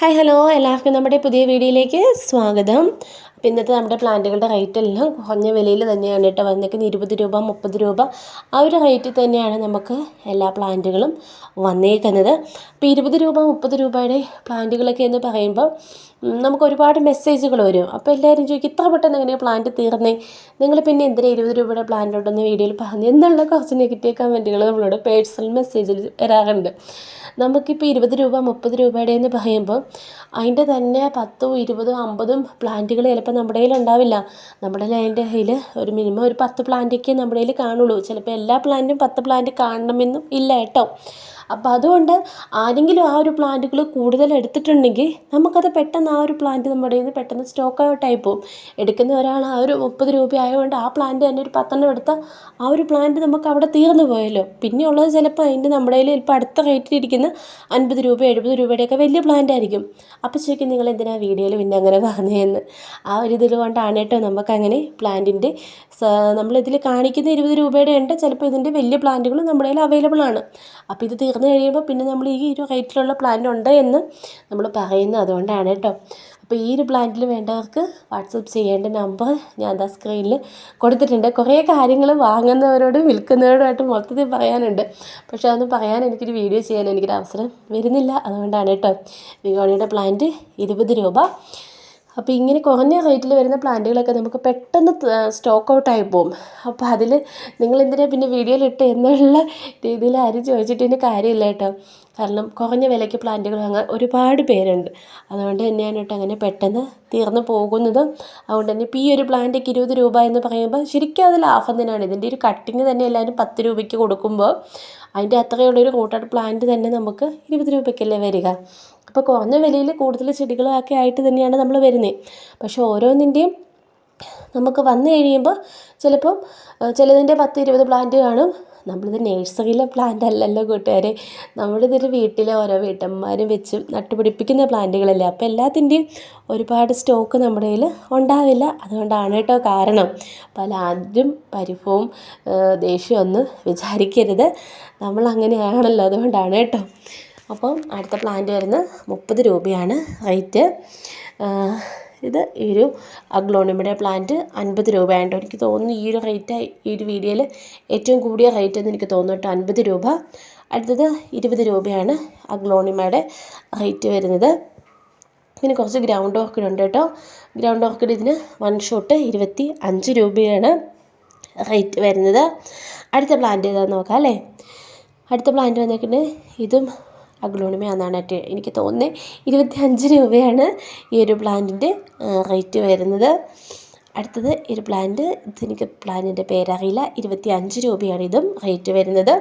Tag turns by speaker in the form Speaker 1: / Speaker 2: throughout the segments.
Speaker 1: Hi hello എല്ലാവർക്കും നമ്മുടെ പുതിയ വീഡിയോയിലേക്ക് സ്വാഗതം. അപ്പോൾ ഇന്നത്തെ നമ്മുടെ പ്ലാന്റുകളുടെ റേറ്റ് എല്ലാം കുറഞ്ഞ വിലയിൽ തന്നെയാണ് കേട്ടോ. വന്നേക്കുന്നത് ഇരുപത് രൂപ മുപ്പത് രൂപ ആ ഒരു റേറ്റിൽ തന്നെയാണ് നമുക്ക് എല്ലാ പ്ലാന്റുകളും വന്നേക്കുന്നത്. അപ്പോൾ ഇരുപത് രൂപ മുപ്പത് രൂപയുടെ പ്ലാന്റുകളൊക്കെ എന്ന് പറയുമ്പോൾ നമുക്ക് ഒരുപാട് മെസ്സേജുകൾ വരും. അപ്പോൾ എല്ലാവരും ചോദിക്കും ഇത്ര പെട്ടെന്ന് എങ്ങനെയാണ് പ്ലാന്റ് തീർന്നേ? നിങ്ങൾ പിന്നെ എന്തിനാണ് ഇരുപത് രൂപയുടെ പ്ലാന്റ് ഉണ്ടെന്ന് വീഡിയോയിൽ പറഞ്ഞു? എന്നുള്ള കുറച്ച് നെഗറ്റീവ് കമന്റുകൾ നമ്മളോട് പേഴ്സണൽ മെസ്സേജിൽ വരാറുണ്ട്. നമുക്കിപ്പോൾ ഇരുപത് രൂപ മുപ്പത് രൂപയുടെ എന്ന് പറയുമ്പോൾ അതിന്റെ തന്നെ പത്തും ഇരുപതും അമ്പതും പ്ലാന്റുകൾ ചിലപ്പോൾ നമ്മുടെ കയ്യിൽ ഉണ്ടാവില്ല. നമ്മുടെ അതിന്റെ കയ്യിൽ ഒരു മിനിമം ഒരു പത്ത് പ്ലാന്റൊക്കെ നമ്മുടെ കയ്യിൽ കാണുള്ളൂ. ചിലപ്പോൾ എല്ലാ പ്ലാന്റും പത്ത് പ്ലാന്റ് കാണണമെന്നും ഇല്ല കേട്ടോ. അപ്പോൾ അതുകൊണ്ട് ആരെങ്കിലും ആ ഒരു പ്ലാന്റുകൾ കൂടുതൽ എടുത്തിട്ടുണ്ടെങ്കിൽ നമുക്കത് പെട്ടെന്ന് ആ ഒരു പ്ലാന്റ് നമ്മുടെ കയ്യിൽ നിന്ന് പെട്ടെന്ന് സ്റ്റോക്ക് ഔട്ടായി പോകും എടുക്കുന്ന ഒരാൾ ആ ഒരു മുപ്പത് രൂപ ആയതുകൊണ്ട് ആ പ്ലാന്റ് തന്നെ ഒരു പത്തെണ്ണം എടുത്താൽ ആ ഒരു പ്ലാന്റ് നമുക്ക് അവിടെ തീർന്നു പോയല്ലോ. പിന്നെ ഉള്ളത് ചിലപ്പോൾ അതിന്റെ നമ്മുടെ കയ്യിൽ ഇപ്പോൾ അടുത്ത റേറ്റിലിരിക്കുന്ന അൻപത് രൂപ എഴുപത് രൂപയുടെയൊക്കെ വലിയ പ്ലാന്റ് ആയിരിക്കും. അപ്പോൾ ശരിക്കും നിങ്ങൾ എന്തിനാണ് വീഡിയോയിൽ പിന്നെ അങ്ങനെ പറഞ്ഞതെന്ന്? ആ ഒരു ഇതിൽ കൊണ്ടാണ് കേട്ടോ നമുക്കങ്ങനെ പ്ലാന്റിന്റെ നമ്മളിതിൽ കാണിക്കുന്ന ഇരുപത് രൂപയുടെ ഉണ്ട്. ചിലപ്പോൾ ഇതിന്റെ വലിയ പ്ലാന്റുകൾ നമ്മുടെ കയ്യിൽ അവൈലബിൾ ആണ്. അപ്പോൾ ഇത് തീർന്നു കഴിയുമ്പോൾ പിന്നെ നമ്മൾ ഈ ഒരു റേറ്റിലുള്ള പ്ലാന്റ് ഉണ്ട് എന്ന് നമ്മൾ പറയുന്നത് അതുകൊണ്ടാണ് കേട്ടോ. അപ്പോൾ ഈ ഒരു പ്ലാന്റിൽ വേണ്ടവർക്ക് വാട്സപ്പ് ചെയ്യേണ്ട നമ്പർ ഞാൻ ദാ സ്ക്രീനിൽ കൊടുത്തിട്ടുണ്ട്. കുറേ കാര്യങ്ങൾ വാങ്ങുന്നവരോടും വിൽക്കുന്നവരോടുമായിട്ട് മൊത്തത്തിൽ പറയാനുണ്ട്. പക്ഷേ അതൊന്നും പറയാൻ എനിക്കൊരു വീഡിയോ ചെയ്യാൻ എനിക്കൊരു അവസരം വരുന്നില്ല. അതുകൊണ്ടാണ് കേട്ടോ. വിഗോണിയുടെ പ്ലാന്റ് ഇരുപത് രൂപ. അപ്പോൾ ഇങ്ങനെ കുറഞ്ഞ റേറ്റിൽ വരുന്ന പ്ലാന്റുകളൊക്കെ നമുക്ക് പെട്ടെന്ന് സ്റ്റോക്ക് ഔട്ടായി പോകും അപ്പോൾ അതിൽ നിങ്ങൾ എന്തിനാണ് പിന്നെ വീഡിയോയിലിട്ട് എന്നുള്ള രീതിയിൽ ആരും ചോദിച്ചിട്ട് കാര്യമില്ല കേട്ടോ. കാരണം കുറഞ്ഞ വിലയ്ക്ക് പ്ലാന്റുകൾ വാങ്ങാൻ ഒരുപാട് പേരുണ്ട്. അതുകൊണ്ട് തന്നെയാണ് കേട്ടോ അങ്ങനെ പെട്ടെന്ന് തീർന്നു പോകുന്നതും. അതുകൊണ്ട് തന്നെ ഇപ്പോൾ ഈ ഒരു പ്ലാന്റൊക്കെ ഇരുപത് രൂപ എന്ന് പറയുമ്പോൾ ശരിക്കും അത് ലാഭം തന്നെയാണ്. ഇതിന്റെ ഒരു കട്ടിങ് തന്നെ എല്ലാവരും പത്ത് രൂപയ്ക്ക് കൊടുക്കുമ്പോൾ അതിന്റെ അത്രയുള്ളൊരു കൂട്ടാട് പ്ലാന്റ് തന്നെ നമുക്ക് ഇരുപത് രൂപയ്ക്കല്ലേ വരിക. അപ്പോൾ കുറഞ്ഞ വിലയിൽ കൂടുതൽ ചെടികളൊക്കെ ആയിട്ട് തന്നെയാണ് നമ്മൾ വരുന്നത് പക്ഷേ ഓരോന്നിന്റെയും നമുക്ക് വന്നു കഴിയുമ്പോൾ ചിലപ്പം ചിലതിന്റെ പത്ത് ഇരുപത് പ്ലാന്റ് കാണും നമ്മളിത് നേഴ്സറിയിലെ പ്ലാന്റ് അല്ലല്ലോ കൂട്ടുകാരെ. നമ്മളിതൊരു വീട്ടിലെ ഓരോ വീട്ടമ്മമാരും വെച്ച് നട്ടുപിടിപ്പിക്കുന്ന പ്ലാന്റുകളല്ലേ. അപ്പോൾ എല്ലാത്തിന്റെയും ഒരുപാട് സ്റ്റോക്ക് നമ്മുടെ കയ്യിൽ ഉണ്ടാവില്ല. അതുകൊണ്ടാണ് കേട്ടോ കാരണം. പല ആദ്യം പരിഭവവും ദേഷ്യമൊന്നും വിചാരിക്കരുത്. നമ്മൾ അങ്ങനെയാണല്ലോ അതുകൊണ്ടാണ് കേട്ടോ. അപ്പം അടുത്ത പ്ലാന്റ് വരുന്നത് മുപ്പത് രൂപയാണ്. റേറ്റ് ഇത് ഈ ഒരു അഗ്ലോണിമയുടെ പ്ലാന്റ് അൻപത് രൂപയാണ് എനിക്ക് തോന്നുന്നു ഈ ഒരു റേറ്റ് ഈ ഒരു വീഡിയോയിൽ ഏറ്റവും കൂടിയ റേറ്റ് എന്ന് എനിക്ക് തോന്നുന്നു കേട്ടോ. അൻപത് രൂപ. അടുത്തത് ഇരുപത് രൂപയാണ് അഗ്ലോണിമയുടെ റേറ്റ് വരുന്നത്. പിന്നെ കുറച്ച് ഗ്രൗണ്ട് ഓർക്കിഡ് ഉണ്ട് കേട്ടോ. ഗ്രൗണ്ട് ഓർക്കിഡ് ഇതിന് വൺ ഷോട്ട് ഇരുപത്തി അഞ്ച് രൂപയാണ് റേറ്റ് വരുന്നത്. അടുത്ത പ്ലാന്റ് ഏതാണെന്ന് നോക്കാം അല്ലേ? അടുത്ത പ്ലാന്റ് വന്നിട്ടുണ്ട് ഇതും അഗ്ലോണിമയാണെന്നാണ് എനിക്ക് തോന്നുന്നത് ഇരുപത്തി അഞ്ച് രൂപയാണ് ഈ ഒരു പ്ലാന്റിന്റെ റേറ്റ് വരുന്നത്. അടുത്തത് ഈ ഒരു പ്ലാന്റ് ഇതെനിക്ക് പ്ലാന്റിന്റെ പേരറിയില്ല. ഇരുപത്തി അഞ്ച് രൂപയാണ് ഇതും റേറ്റ് വരുന്നത്.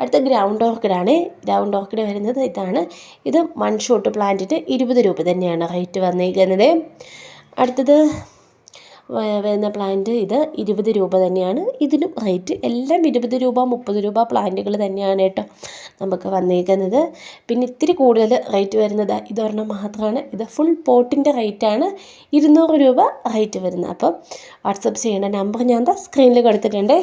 Speaker 1: അടുത്ത ഗ്രൗണ്ട് ഓർക്കിഡാണ്. ഗ്രൗണ്ട് ഓർക്കിഡ് വരുന്നത് ഇതാണ്. ഇത് വൺ ഷോട്ട് പ്ലാന്റിന് ഇരുപത് രൂപ തന്നെയാണ് റേറ്റ് വന്നിരിക്കുന്നത്. അടുത്തത് വരുന്ന പ്ലാന്റ് ഇത് ഇരുപത് രൂപ തന്നെയാണ്. ഇതിനും റേറ്റ് എല്ലാം ഇരുപത് രൂപ മുപ്പത് രൂപ പ്ലാന്റുകൾ തന്നെയാണ് കേട്ടോ നമുക്ക് വന്നേക്കുന്നത്. പിന്നെ ഇത്തിരി കൂടുതൽ റേറ്റ് വരുന്നത് ഇതൊരെണ്ണം മാത്രമാണ്. ഇത് ഫുൾ പോട്ടിന്റെ റേറ്റാണ്. ഇരുന്നൂറ് രൂപ റേറ്റ് വരുന്നത്. അപ്പം വാട്സപ്പ് ചെയ്യേണ്ട നമ്പർ ഞാൻ ദാ സ്ക്രീനിൽ കൊടുത്തിട്ടുണ്ട്.